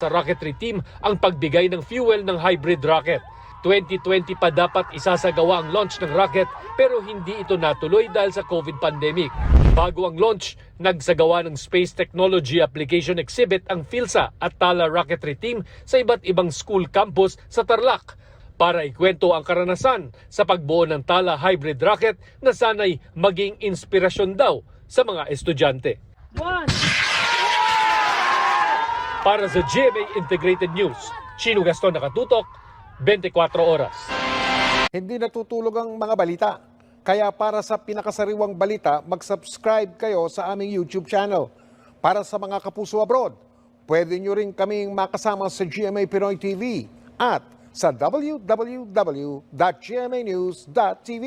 sa rocketry team ang pagbigay ng fuel ng hybrid rocket. 2020 pa dapat isasagawa ang launch ng rocket pero hindi ito natuloy dahil sa COVID pandemic. Bago ang launch, nagsagawa ng Space Technology Application Exhibit ang PhilSA at Tala Rocketry Team sa iba't ibang school campus sa Tarlac para ikwento ang karanasan sa pagbuo ng Tala Hybrid Rocket na sanay maging inspirasyon daw sa mga estudyante. Para sa GMA Integrated News, Chino Gaston nakatutok, 24 oras. Hindi natutulog ang mga balita. Kaya para sa pinakasariwang balita, mag-subscribe kayo sa aming YouTube channel. Para sa mga kapuso abroad, pwede nyo rin kaming makasama sa GMA Pinoy TV at sa www.gmanews.tv.